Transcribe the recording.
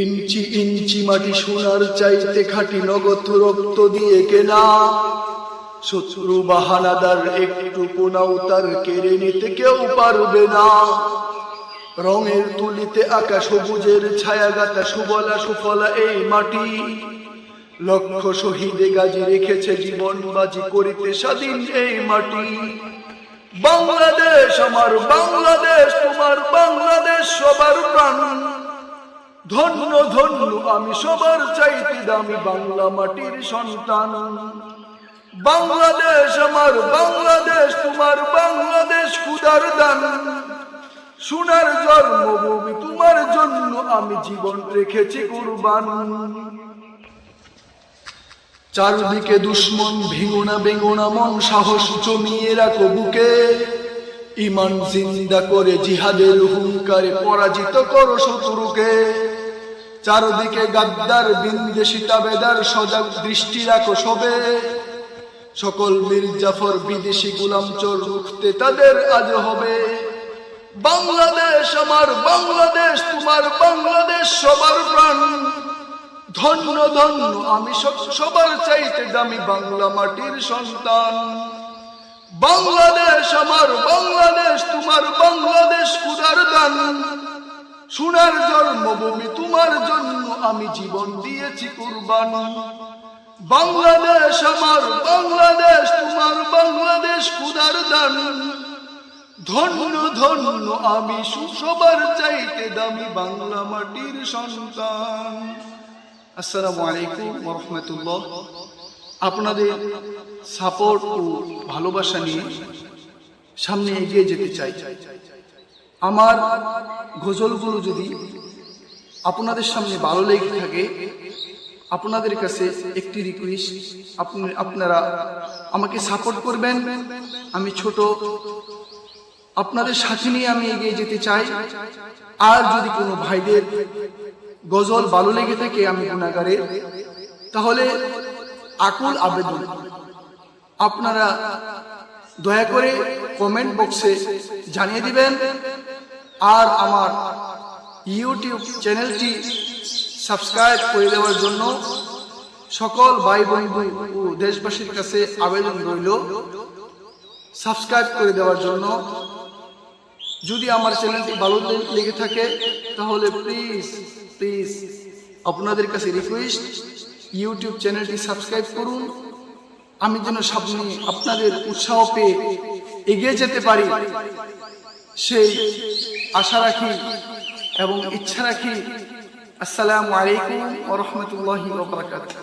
ইঞ্চি ইঞ্চি মাটি সোনার চাইতে খাটি নগদ রক্ত দিয়ে কেনা। শত্রু বাহানাদার একটু পোনাও তার কেড়ে নিতে কেউ পারবে না। রঙের তুলিতে আঁকা সবুজের ছায়া গাতা সুবলা সুফলা এই মাটি। লক্ষ শহীদে গাজি রেখেছে জীবন বাজি করিতে স্বাধীন এই মাটি। বাংলাদেশ আমার, বাংলাদেশ তোমার, বাংলাদেশ সবার প্রাণ। ধন্য ধন্য, আমি সবার চাইতে দামি বাংলা মাটির সন্তান। বাংলাদেশ আমার, বাংলাদেশ তোমার, বাংলাদেশ খুদার দান। সোনার জন্মভূমি তোমার জন্য আমি জীবন রেখেছি কুরবান। চারদিকে দুশ্মন, ভেঙোনা বেঙোনা, মন সাহস জমিয়ে রাখো বুকে। ইমান জিন্দা করে জিহাদের হুঙ্কারে পরাজিত করো শত্রুকে। চারদিকে গাদ্দার বিন্দেশি তাবেদার সজাগ দৃষ্টি রাখো সবে। সকল মির্জাফর বিদেশি গুলাম চোর রুখতে তাদের আজ হবে। বাংলাদেশ আমার বাংলাদেশ, তোমার বাংলাদেশ সবার প্রাণ। ধন্য ধন্য, আমি সব- সবার চাইতে দামি বাংলা মাটির সন্তান। বাংলাদেশ আমার বাংলাদেশ, তোমার বাংলাদেশ কুদার দান। সোনার জন্মভূমি, তোমার জন্য আমি জীবন দিয়েছি কুরবান। বাংলাদেশ আমার, বাংলাদেশ তোমার, বাংলাদেশ কুদার দান। ধন্য ধন্য, আমি সু- সবার চাইতে দামি বাংলা মাটির সন্তান। আসসালামু আলাইকুম রহমতুল্লাহ আপনাদের সাপোর্ট ও ভালোবাসা নিয়ে সামনে এগিয়ে যেতে চাই। আমার গজলগুলো যদি আপনাদের সামনে ভালো লেগে থাকে, আপনাদের কাছে একটি রিকোয়েস্ট আপনি আপনারা আমাকে সাপোর্ট করবেন। আমি ছোট। আপনাদের সাথে নিয়ে আমি এগিয়ে যেতে চাই। আর যদি কোনো ভাইদের গজল ভালো লেগে থাকে, আমি গুণাগারে, তাহলে আকুল আবেদন। আপনারা দয়া করে কমেন্ট বক্সে জানিয়ে দিবেন। আর আমার ইউটিউব চ্যানেলটি সাবস্ক্রাইব করে দেওয়ার জন্য সকল ভাই বন্ধু ও দেশবাসীর কাছে আবেদন রইল। সাবস্ক্রাইব করে দেওয়ার জন্য। যদি আমার চ্যানেলটি ভালো লেগে থাকে, তাহলে প্লিজ প্লিজ আপনাদের কাছে রিকোয়েস্ট ইউটিউব চ্যানেলটি সাবস্ক্রাইব করুন। আমি যেন সামনে আপনাদের উৎসাহ পেয়ে এগিয়ে যেতে পারি। সেই আশা রাখি এবং ইচ্ছা রাখি আসসালামু আলাইকুম ওরহমতুল্লাহ ওবরাকাতুহু